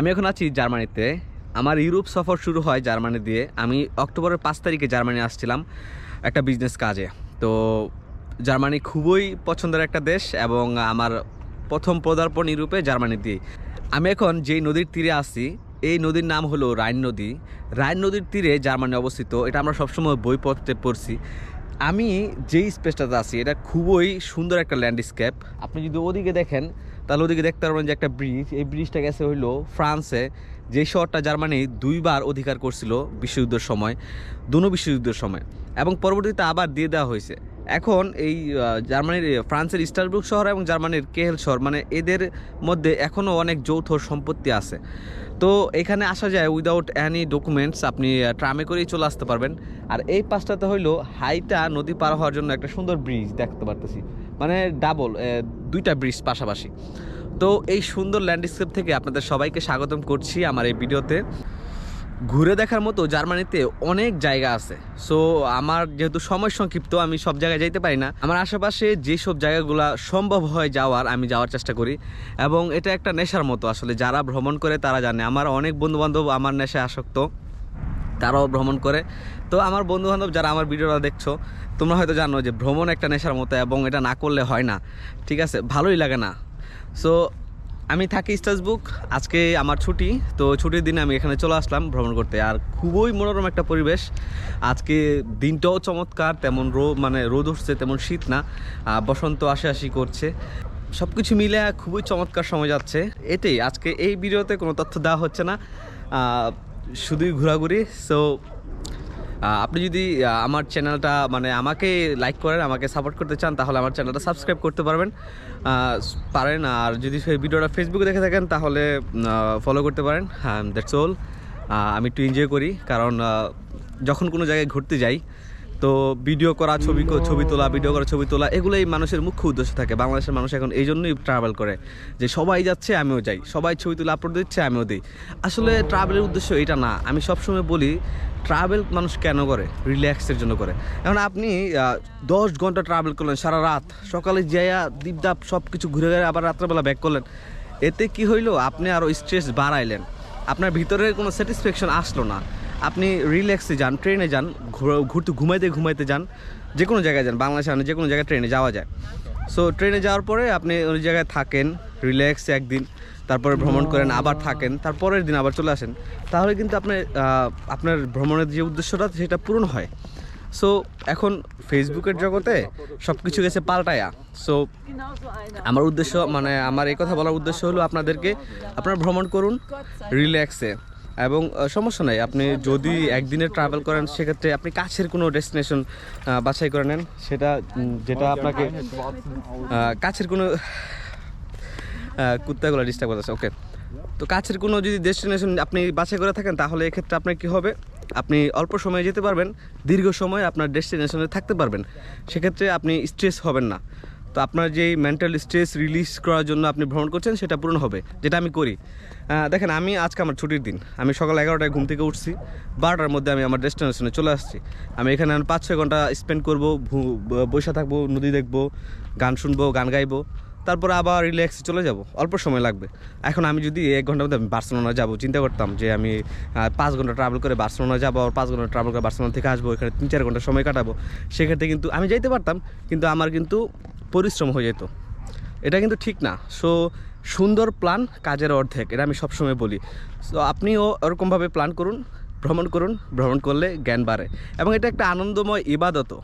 আমি এখন আছি জার্মানিতে। আমার ইউরোপ সফর শুরু হয় জার্মানি দিয়ে। আমি অক্টোবরের পাঁচ তারিখে জার্মানি আসছিলাম একটা বিজনেস কাজে। তো জার্মানি খুবই পছন্দের একটা দেশ এবং আমার প্রথম পদার্পণ ইউরোপে জার্মানি দিয়ে। আমি এখন যেই নদীর তীরে আছি, এই নদীর নাম হলো রাইন নদী। রাইন নদীর তীরে জার্মানি অবস্থিত। এটা আমরা সবসময় বইপত্রে পড়ছি। আমি যেই স্পেসটাতে আছি, এটা খুবই সুন্দর একটা ল্যান্ডস্কেপ আপনি যদি ওদিকে দেখেন তাহলে ওদিকে দেখতে পারবেন যে একটা ব্রিজ এই ব্রিজটা গেছে হইল ফ্রান্সে। যে শহরটা জার্মানি দুইবার অধিকার করছিল বিশ্বযুদ্ধের সময়, দুনো বিশ্বযুদ্ধের সময়। এবং পরবর্তীতে আবার দিয়ে দেওয়া হয়েছে। এখন এই জার্মানির ফ্রান্সের স্টারবুক শহর এবং জার্মানির কেহেল শহর মানে এদের মধ্যে এখনও অনেক যৌথ সম্পত্তি আছে। তো এখানে আসা যায় উইদাউট অ্যানি ডকুমেন্টস আপনি ট্রামে করেই চলে আসতে পারবেন। আর এই পাশটাতে হইল হাইটা নদী পার হওয়ার জন্য একটা সুন্দর ব্রিজ দেখতে পারতেছি। মানে ডাবল দুইটা ব্রিজ পাশাপাশি। তো এই সুন্দর ল্যান্ডস্কেপ থেকে আপনাদের সবাইকে স্বাগতম করছি আমার এই ভিডিওতে। ঘুরে দেখার মতো জার্মানিতে অনেক জায়গা আছে। সো আমার যেহেতু সময় সংক্ষিপ্ত, আমি সব জায়গায় যাইতে পারি না। আমার আশেপাশে যেসব জায়গাগুলো সম্ভব হয় যাওয়ার, আমি যাওয়ার চেষ্টা করি। এবং এটা একটা নেশার মতো আসলে, যারা ভ্রমণ করে তারা জানে। আমার অনেক বন্ধুবান্ধব আমার নেশায় আসক্ত, তারাও ভ্রমণ করে। তো আমার বন্ধুবান্ধব যারা আমার ভিডিওটা দেখছ, তোমরা হয়তো জানো যে ভ্রমণ একটা নেশার মতো এবং এটা না করলে হয় না। ঠিক আছে? ভালোই লাগে না। সো আমি থাকি স্টাসবুক আজকে আমার ছুটি, তো ছুটির দিনে আমি এখানে চলে আসলাম ভ্রমণ করতে। আর খুবই মনোরম একটা পরিবেশ। আজকে দিনটাও চমৎকার, তেমন রো মানে রোদ উঠছে, তেমন শীত না। বসন্ত আসে আসি করছে। সব কিছু মিলে খুবই চমৎকার সময় যাচ্ছে। এটাই, আজকে এই ভিডিওতে কোনো তথ্য দেওয়া হচ্ছে না। শুধুই ঘোরাঘুরি সো আপনি যদি আমার চ্যানেলটা মানে আমাকে লাইক করেন, আমাকে সাপোর্ট করতে চান, তাহলে আমার চ্যানেলটা সাবস্ক্রাইব করতে পারবেন। পারেন, আর যদি সেই ভিডিওটা ফেসবুকে দেখে থাকেন, তাহলে ফলো করতে পারেন দ্যাটস অল আমি একটু এনজয় করি, কারণ যখন কোনো জায়গায় ঘুরতে যাই তো ভিডিও করা, ছবি ছবি তোলা ভিডিও করা, ছবি তোলা, এগুলোই মানুষের মুখ্য উদ্দেশ্য থাকে। বাংলাদেশের মানুষ এখন এই জন্যই ট্রাভেল করে, যে সবাই যাচ্ছে, আমিও যাই। সবাই ছবি তুলে আপলোড দিচ্ছে, আমিও দিই। আসলে ট্রাভেলের উদ্দেশ্য এটা না। আমি সবসময় বলি ট্রাভেল মানুষ কেন করে? রিল্যাক্সের জন্য করে। এখন আপনি দশ ঘণ্টা ট্রাভেল করলেন সারা রাত, সকালে যাইয়া দীপদাপ সব কিছু ঘুরে ঘুরে আবার রাত্রেবেলা ব্যাক করলেন। এতে কি হইল? আপনি আরও স্ট্রেস বাড়াইলেন। আপনার ভিতরে কোনো স্যাটিসফ্যাকশন আসলো না। আপনি রিল্যাক্সে যান ট্রেনে যান ঘুরতে ঘুমাইতে ঘুমাইতে যান যে কোনো জায়গায় যান, বাংলাদেশে যে কোনো জায়গায় ট্রেনে যাওয়া যায়। সো ট্রেনে যাওয়ার পরে আপনি ওই জায়গায় থাকেন রিল্যাক্সে একদিন, তারপরে ভ্রমণ করেন, আবার থাকেন, তারপরের দিন আবার চলে আসেন। তাহলে কিন্তু আপনার আপনার ভ্রমণের যে উদ্দেশ্যটা, সেটা পূরণ হয়। সো এখন ফেসবুকের জগতে সব কিছু গেছে পাল্টায়া। সো আমার উদ্দেশ্য মানে আমার এই কথা বলার উদ্দেশ্য হলো আপনাদেরকে আপনারা ভ্রমণ করুন রিল্যাক্সে এবং সমস্যা নাই। আপনি যদি একদিনে ট্রাভেল করেন, সেক্ষেত্রে আপনি কাছের কোনো ডেস্টিনেশন বাছাই করে নেন। সেটা যেটা আপনাকে কাছের কোনো কুত্তাগুলো ডিস্টার্ব করতেছে। ওকে তো কাছের কোনো যদি ডেস্টিনেশন আপনি বাছাই করে থাকেন, তাহলে এক্ষেত্রে আপনার কী হবে? আপনি অল্প সময়ে যেতে পারবেন, দীর্ঘ সময় আপনার ডেস্টিনেশনে থাকতে পারবেন। সেক্ষেত্রে আপনি স্ট্রেস হবেন না। তো আপনার যেই মেন্টাল স্ট্রেস রিলিজ করার জন্য আপনি ভ্রমণ করছেন, সেটা পূরণ হবে, যেটা আমি করি। দেখেন, আমি আজকে আমার ছুটির দিন। আমি সকাল এগারোটায় ঘুম থেকে উঠছি, বারোটার মধ্যে আমি আমার ডেস্টিনেশনে চলে আসছি। আমি এখানে আমি পাঁচ ছয় ঘণ্টা স্পেন্ড করব বসে থাকব, নদী দেখব, গান শুনব, গান গাইবো, তারপরে আবার রিল্যাক্সে চলে যাব। অল্প সময় লাগবে। এখন আমি যদি এক ঘণ্টার মধ্যে আমি বার্সেলোনা যাব, চিন্তা করতাম যে আমি পাঁচ ঘণ্টা ট্রাভেল করে বার্সেলোনা যাব আর পাঁচ ঘণ্টা ট্রাভেল করে বার্সেলোনা থেকে আসব, এখানে তিন চার ঘণ্টা সময় কাটাবো, সেক্ষেত্রে কিন্তু আমি যাইতে পারতাম, কিন্তু আমার কিন্তু পরিশ্রম হয়ে যেত। এটা কিন্তু ঠিক না। সো সুন্দর প্ল্যান কাজের অর্ধেক, এটা আমি সবসময় বলি। সো আপনিও ওরকমভাবে প্ল্যান করুন, ভ্রমণ করুন, ভ্রমণ করলে জ্ঞান বাড়ে। এবং এটা একটা আনন্দময় ইবাদতও।